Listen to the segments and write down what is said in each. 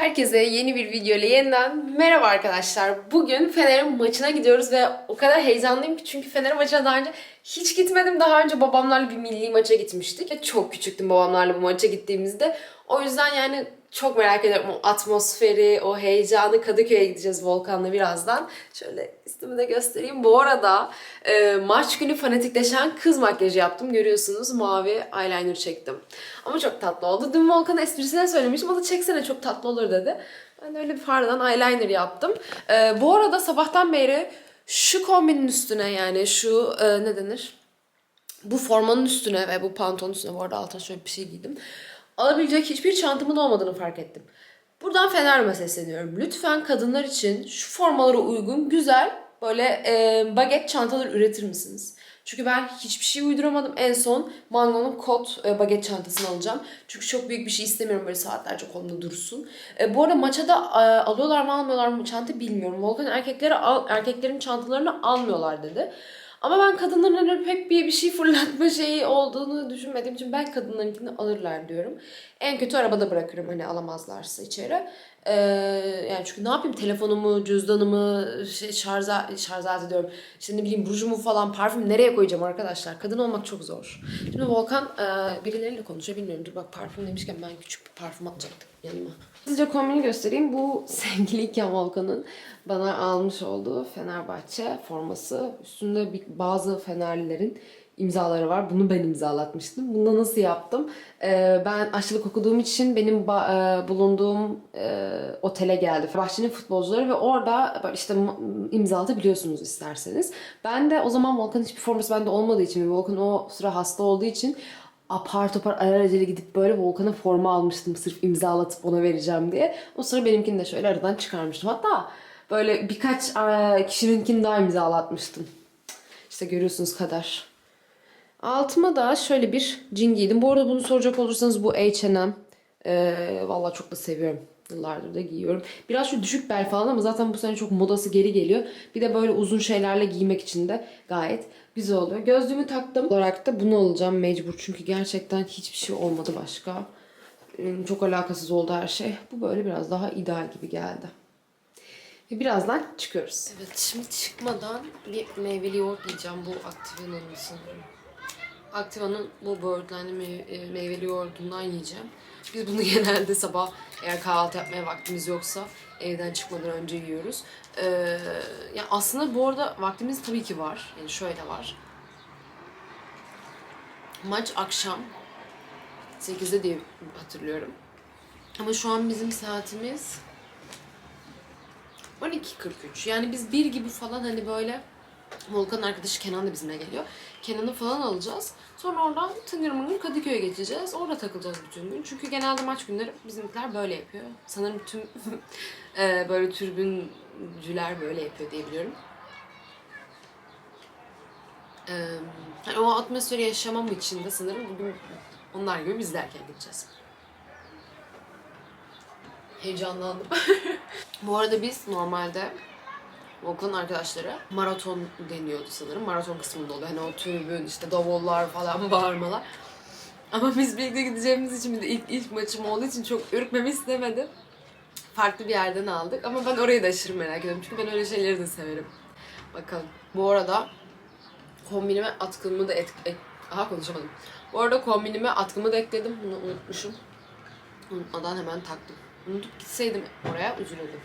Herkese yeni bir video ile yeniden merhaba arkadaşlar. Bugün Fener'in maçına gidiyoruz ve o kadar heyecanlıyım ki çünkü Fener'in maçına daha önce hiç gitmedim. Daha önce babamlarla bir milli maça gitmiştik. Çok küçüktüm babamlarla bu maça gittiğimizde. O yüzden yani çok merak ediyorum o atmosferi, o heyecanı. Kadıköy'e gideceğiz Volkan'la birazdan. Şöyle üstümü de göstereyim. Bu arada e, maç günü fanatikleşen kız makyajı yaptım. Görüyorsunuz mavi eyeliner çektim. Ama çok tatlı oldu. Dün Volkan'ın esprisine söylemiştim. O da çeksene çok tatlı olur dedi. Ben de öyle bir fardan eyeliner yaptım. E, bu arada sabahtan beri şu kombinin üstüne yani şu e, ne denir? bu formanın üstüne ve bu pantolonun üstüne bu arada altına şöyle bir şey giydim. Alabilecek hiçbir çantamın olmadığını fark ettim. Buradan Fener'ime sesleniyorum. Lütfen kadınlar için şu formalara uygun güzel böyle e, baget çantalar üretir misiniz? Çünkü ben hiçbir şey uyduramadım. En son Mango'nun kot e, baget çantasını alacağım. Çünkü çok büyük bir şey istemiyorum böyle saatlerce kolumda dursun. E, bu arada maça da e, alıyorlar mı almıyorlar mı çanta bilmiyorum. Volkan erkekleri al, erkeklerin çantalarını almıyorlar dedi. Ama ben kadınların öyle pek bir, bir şey fırlatma şeyi olduğunu düşünmediğim için ben kadınlarınkini alırlar diyorum. En kötü arabada bırakırım hani alamazlarsa içeri. Ee, yani çünkü ne yapayım telefonumu, cüzdanımı, şey, şarja, şarj aleti diyorum. İşte ne bileyim rujumu falan parfüm nereye koyacağım arkadaşlar? Kadın olmak çok zor. Şimdi Volkan e, birileriyle konuşuyor bilmiyorum. Dur bak parfüm demişken ben küçük bir parfüm alacaktım yanıma. Sizce kombini göstereyim. Bu sevgiliyken Volkan'ın bana almış olduğu Fenerbahçe forması. Üstünde bazı Fenerlilerin imzaları var. Bunu ben imzalatmıştım. Bunu da nasıl yaptım? Ee, ben aşçılık okuduğum için benim e, bulunduğum e, otele geldi. Bahçenin futbolcuları ve orada işte imzalatabiliyorsunuz isterseniz. Ben de o zaman Volkan'ın hiçbir forması bende olmadığı için ve Volkan o sıra hasta olduğu için apar topar alelacele gidip böyle Volkan'a forma almıştım sırf imzalatıp ona vereceğim diye. O sıra benimkini de şöyle aradan çıkarmıştım. Hatta böyle birkaç e, kişininkini daha imzalatmıştım. İşte görüyorsunuz kadar. Altıma da şöyle bir cin giydim. Bu arada bunu soracak olursanız bu H&M. Ee, Valla çok da seviyorum. Yıllardır da giyiyorum. Biraz şu düşük bel falan ama zaten bu sene çok modası geri geliyor. Bir de böyle uzun şeylerle giymek için de gayet güzel oluyor. Gözlüğümü taktım. Olarak da bunu alacağım mecbur. Çünkü gerçekten hiçbir şey olmadı başka. Ee, Çok alakasız oldu her şey. Bu böyle biraz daha ideal gibi geldi. Ve birazdan çıkıyoruz. Evet şimdi çıkmadan bir meyveli yoğurt yiyeceğim. Bu Activa'nın sanırım. Activa'nın bu Birdland'in mey- e, meyveli yoğurdundan yiyeceğim. Biz bunu genelde sabah eğer kahvaltı yapmaya vaktimiz yoksa evden çıkmadan önce yiyoruz. Ee, ya aslında bu arada vaktimiz tabii ki var. Yani şöyle var. Maç akşam 8'de diye hatırlıyorum. Ama şu an bizim saatimiz 12.43. Yani biz bir gibi falan hani böyle Volkan'ın arkadaşı Kenan da bizimle geliyor. Kenan'ı falan alacağız. Sonra oradan tıngır mıngır Kadıköy'e geçeceğiz. Orada takılacağız bütün gün. Çünkü genelde maç günleri bizimkiler böyle yapıyor. Sanırım tüm e, böyle türbüncüler böyle yapıyor diye biliyorum. E, hani o atmosferi yaşamam için de sanırım bugün onlar gibi biz de gideceğiz. Heyecanlandım. Bu arada biz normalde Volkan'ın arkadaşları maraton deniyordu sanırım. Maraton kısmında oluyor. Hani o tribün işte davullar falan bağırmalar. Ama biz birlikte gideceğimiz için bir de ilk, ilk maçım olduğu için çok ürkmemi istemedim. Farklı bir yerden aldık ama ben orayı da aşırı merak ediyorum. Çünkü ben öyle şeyleri de severim. Bakalım. Bu arada kombinime atkımı da et, et- Aha konuşamadım. Bu arada kombinime atkımı da ekledim. Bunu unutmuşum. Unutmadan hemen taktım. Unutup gitseydim oraya üzülürdüm.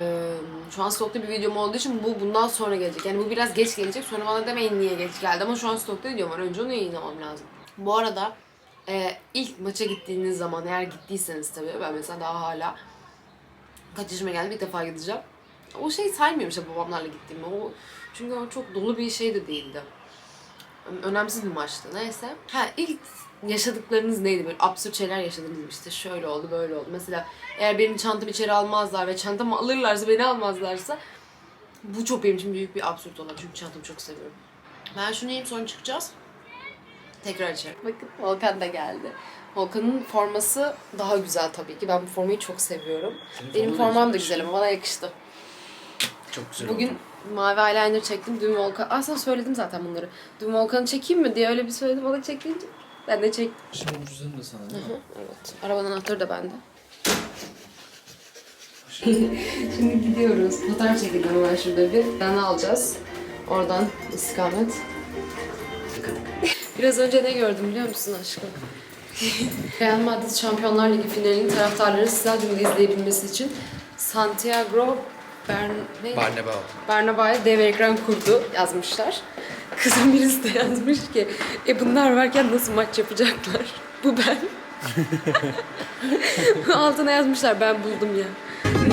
Ee, şu an stokta bir videom olduğu için bu bundan sonra gelecek. Yani bu biraz geç gelecek. Sonra bana demeyin niye geç geldi ama şu an stokta videom var. Önce onu yayınlamam lazım. Bu arada e, ilk maça gittiğiniz zaman eğer gittiyseniz tabii ben mesela daha hala kaç yaşıma geldim ilk defa gideceğim. O şey saymıyorum işte babamlarla gittiğimi. O, çünkü o çok dolu bir şey de değildi. Önemsiz bir maçtı. Neyse. Ha ilk yaşadıklarınız neydi? Böyle absürt şeyler yaşadınız mı? İşte şöyle oldu, böyle oldu. Mesela eğer benim çantamı içeri almazlar ve çantamı alırlarsa, beni almazlarsa bu çok benim için büyük bir absürt olan. Çünkü çantamı çok seviyorum. Ben şunu yiyeyim sonra çıkacağız. Tekrar içeri. Bakın Volkan da geldi. Volkan'ın forması daha güzel tabii ki. Ben bu formayı çok seviyorum. Senin Benim forman da formam da güzelmiş. güzel ama bana yakıştı. Çok güzel Bugün oldu. mavi eyeliner çektim. Dün Volkan... Aslında söyledim zaten bunları. Dün Volkan'ı çekeyim mi diye öyle bir söyledim. O da çekince ben de çektim. Şimdi bu cüzdanı da sana değil mi? Evet. Arabanın anahtarı da bende. Şimdi gidiyoruz. Fotoğraf çekelim hemen şurada bir. Ben alacağız. Oradan istikamet. Biraz önce ne gördüm biliyor musun aşkım? Real Madrid Şampiyonlar Ligi finalinin taraftarları stadyumda izleyebilmesi için Santiago Bern... Barnabao. Bernabéu'ya dev ekran kurdu yazmışlar. Kızın birisi de yazmış ki e bunlar varken nasıl maç yapacaklar? Bu ben. Altına yazmışlar ben buldum ya.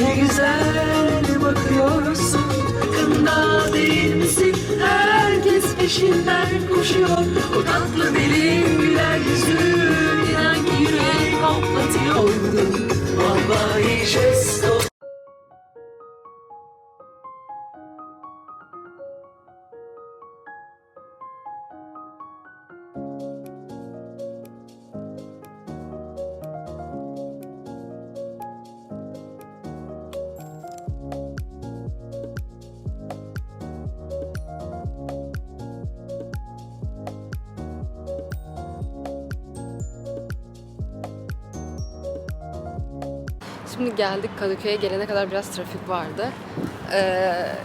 Ne güzel bakıyorsun Yakında değil misin Herkes peşinden koşuyor O tatlı dilin güler yüzün İnan ki yürek hoplatıyordu Vallahi jest Şimdi geldik Kadıköy'e gelene kadar biraz trafik vardı. Ee,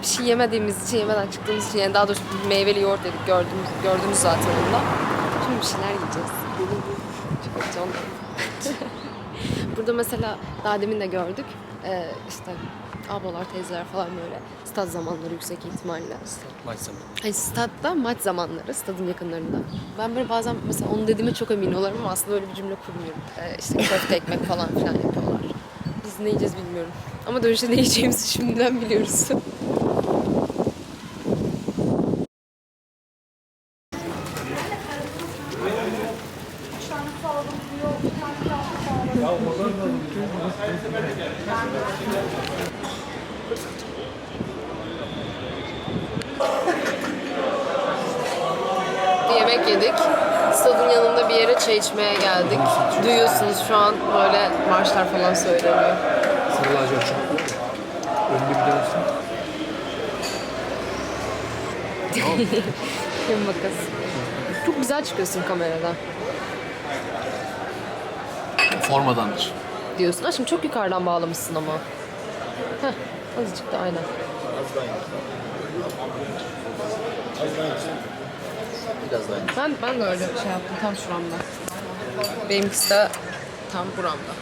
bir şey yemediğimiz için, yemeden çıktığımız için, yani daha doğrusu meyveli yoğurt yedik gördüğümüz, gördünüz zaten onda. Şimdi bir şeyler yiyeceğiz. Çok heyecanlıyım. Burada mesela daha demin de gördük. Ee, işte ablalar, teyzeler falan böyle stat zamanları yüksek ihtimalle. Maç zamanı. Hani statta maç zamanları, stadın yakınlarında. Ben böyle bazen mesela onu dediğime çok emin olurum ama aslında öyle bir cümle kurmuyorum. Ee, işte köfte ekmek falan filan yapıyorlar. Biz ne yiyeceğiz bilmiyorum. Ama dönüşte ne yiyeceğimizi şimdiden biliyoruz. Bir yemek yedik. Stadın yanında bir yere çay içmeye geldik. Duyuyorsunuz şu an böyle marşlar falan söyleniyor. Lacivert çok. Önünü biliyor musun? Kim bakas. Çok güzel çıkıyorsun kameradan Formadandır. diyorsun. Aşkım çok yukarıdan bağlamışsın ama. Heh, azıcık da aynen. Biraz daha Ben, ben de öyle şey yaptım tam şuramda. Benimkisi de tam buramda.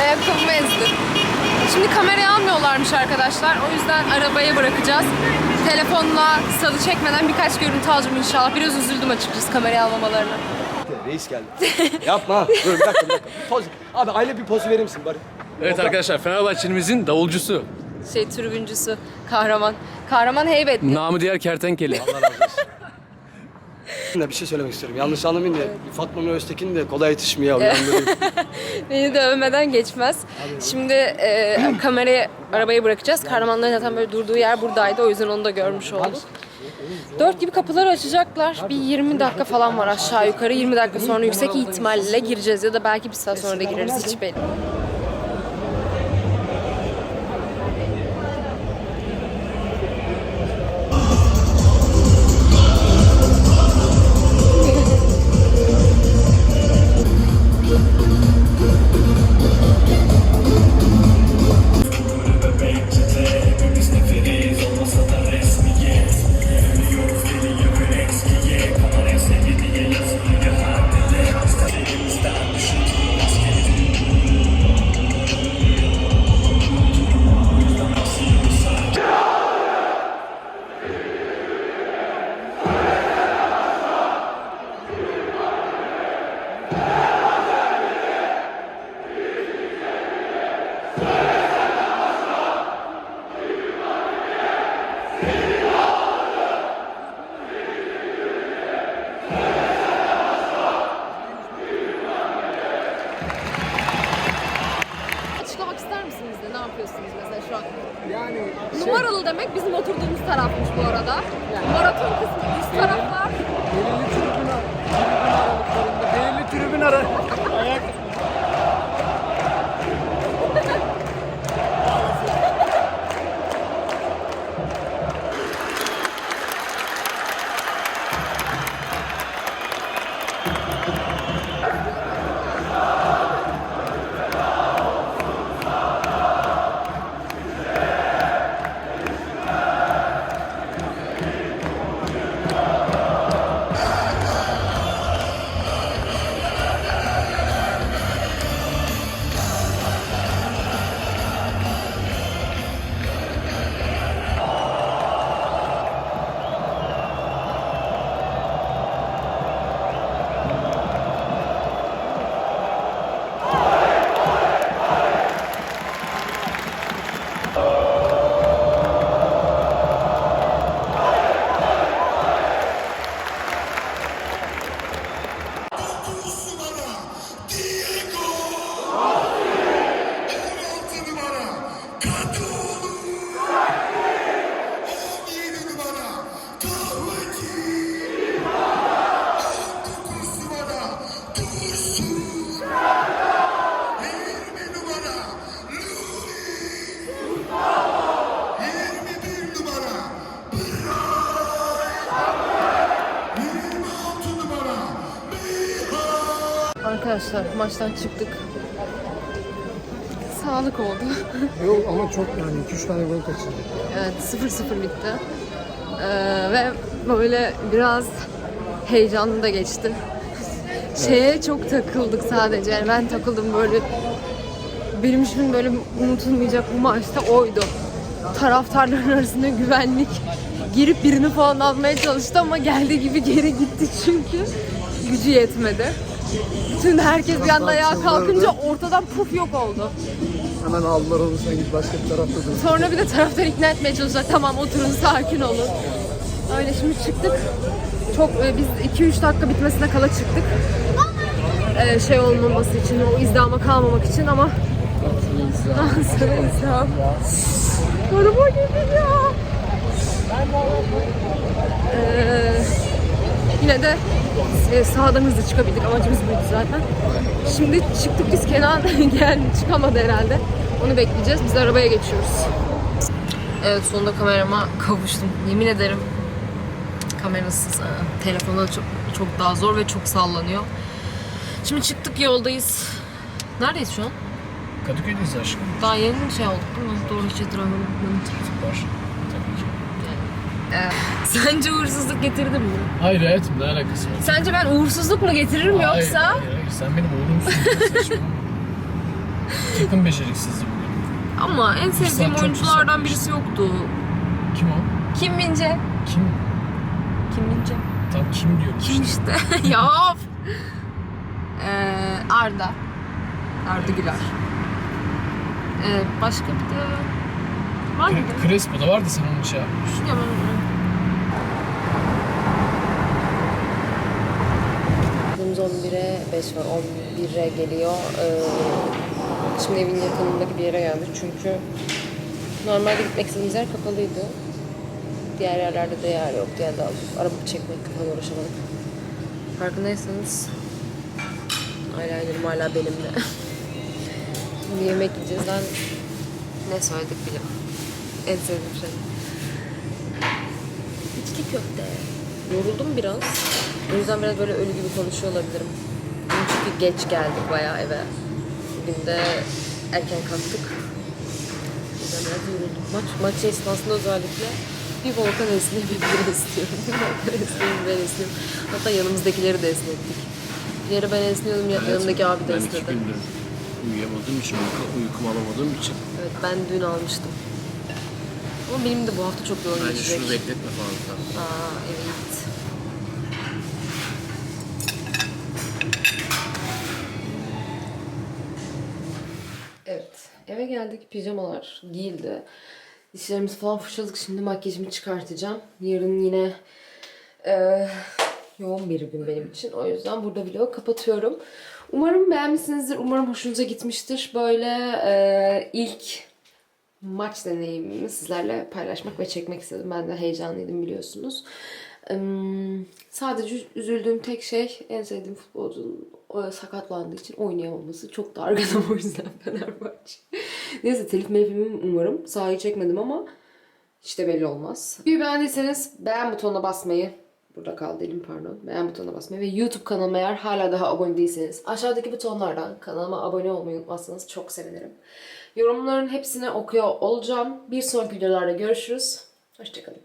Ayakkabımı ezdim. Şimdi kamerayı almıyorlarmış arkadaşlar. O yüzden arabaya bırakacağız. Telefonla stadı çekmeden birkaç görüntü alacağım inşallah. Biraz üzüldüm açıkçası kamerayı almamalarına. Reis geldi. Yapma. Dur bir dakika. Bir dakika. Poz. Abi aile bir poz verir misin bari? Evet arkadaşlar Fenerbahçe'mizin davulcusu. Şey tribüncüsü, kahraman. Kahraman heybetli. Namı diğer kertenkele. Da bir şey söylemek istiyorum. Yanlış anlamayın da Fatma Nur Öztekin de kolay yetişmiyor. Uyandırayım. Beni de övmeden geçmez. Şimdi e, kamerayı arabaya bırakacağız. Kahramanların zaten böyle durduğu yer buradaydı. O yüzden onu da görmüş olduk. Dört gibi kapıları açacaklar. Bir 20 dakika falan var aşağı yukarı. 20 dakika sonra yüksek ihtimalle gireceğiz ya da belki bir saat sonra da gireriz hiç belli. Maçtan çıktık. Sağlık oldu. Yok ama çok yani 2-3 tane gol kaçırdı. Evet 0-0 bitti. Ee, ve böyle biraz heyecanlı da geçti. Şeye çok takıldık sadece. Yani ben takıldım böyle. Benim için böyle unutulmayacak bu maçta oydu. Taraftarların arasında güvenlik girip birini falan almaya çalıştı ama geldiği gibi geri gitti çünkü gücü yetmedi. Bütün herkes bir anda ayağa kalkınca ortadan puf yok oldu. Hemen aldılar onu sen git başka bir tarafta dur. Sonra bir de taraftar ikna etmeye çalışacak. Tamam oturun sakin olun. Öyle şimdi çıktık. Çok e, biz 2-3 dakika bitmesine kala çıktık. E, şey olmaması için, o izdihama kalmamak için ama Sonra izdiham. Araba geliyor. Ee, yine de e, sağdan hızlı çıkabildik. Amacımız buydu zaten. Şimdi çıktık biz Kenan gel çıkamadı herhalde. Onu bekleyeceğiz. Biz arabaya geçiyoruz. Evet sonunda kamerama kavuştum. Yemin ederim kamerasız e, telefonda çok çok daha zor ve çok sallanıyor. Şimdi çıktık yoldayız. Neredeyiz şu an? Kadıköy'deyiz aşkım. Daha yeni şey olduk değil mi? Doğru hiç hatırlamıyorum. Var. Sence uğursuzluk getirdim mi? Hayır hayatım ne alakası var? Sence ben uğursuzluk mu getiririm Hayır, yoksa? Hayır, hayır, sen benim. Saçmalama. Takım beceriksizliği bu. Ama en sevdiğim çok oyunculardan birisi yoktu. Kim o? Kim Mince? Kim? Kim Mince? Tam kim diyorum Kim işte. işte? ya of! Ee, Arda. Arda Güler. Ee, başka bir de... Var mıydı? Cre- Crespo da vardı sen onu şey yapmıştın. Ya ben- Saatimiz 11'e 5 var. 11'e geliyor. Ee, şimdi evin yakınındaki bir yere geldik. Çünkü normalde gitmek istediğimiz yer kapalıydı. Diğer yerlerde de yer yoktu. Yani daha araba çekmek falan uğraşamadık. Farkındaysanız eyelinerim hala benimle. Şimdi yemek yiyeceğiz. Ben ne söyledik bilmiyorum. En sevdiğim şey. İçli köfte. Yoruldum biraz. O yüzden biraz böyle ölü gibi konuşuyor olabilirim. Çünkü geç geldik bayağı eve. Bugün de erken kalktık. O yüzden biraz yoruldum. Maç, maç esnasında özellikle bir volkan esniyor bir ben esniyorum. Bir volkan esniyor bir ben esniyorum. Hatta yanımızdakileri de esnettik. Bir ara ben esniyordum ya- yanımdaki abi de Ben iki esnedi. gündür uyuyamadığım için, uyku, uykumu alamadığım için Evet ben dün almıştım. Ama benim de bu hafta çok yoğun bence geçecek. şunu bekletme fazla. Aa evet. Evet. Eve geldik. Pijamalar giyildi. Dişlerimizi falan fırçaladık. Şimdi makyajımı çıkartacağım. Yarın yine eee, yoğun bir gün benim için. O yüzden burada vlogu kapatıyorum. Umarım beğenmişsinizdir. Umarım hoşunuza gitmiştir. Böyle eee, ilk maç deneyimimi sizlerle paylaşmak ve çekmek istedim. Ben de heyecanlıydım biliyorsunuz. Sadece üzüldüğüm tek şey en sevdiğim futbolcunun o sakatlandığı için oynayamaması. Çok dargınım o yüzden Fenerbahçe. Neyse telif melifimi umarım. Sahayı çekmedim ama işte belli olmaz. Bir beğendiyseniz beğen butonuna basmayı Burada kaldı elim pardon. Beğen butonuna basmayı ve YouTube kanalıma eğer hala daha abone değilseniz aşağıdaki butonlardan kanalıma abone olmayı unutmazsanız çok sevinirim. Yorumların hepsini okuyor olacağım. Bir sonraki videolarda görüşürüz. Hoşçakalın.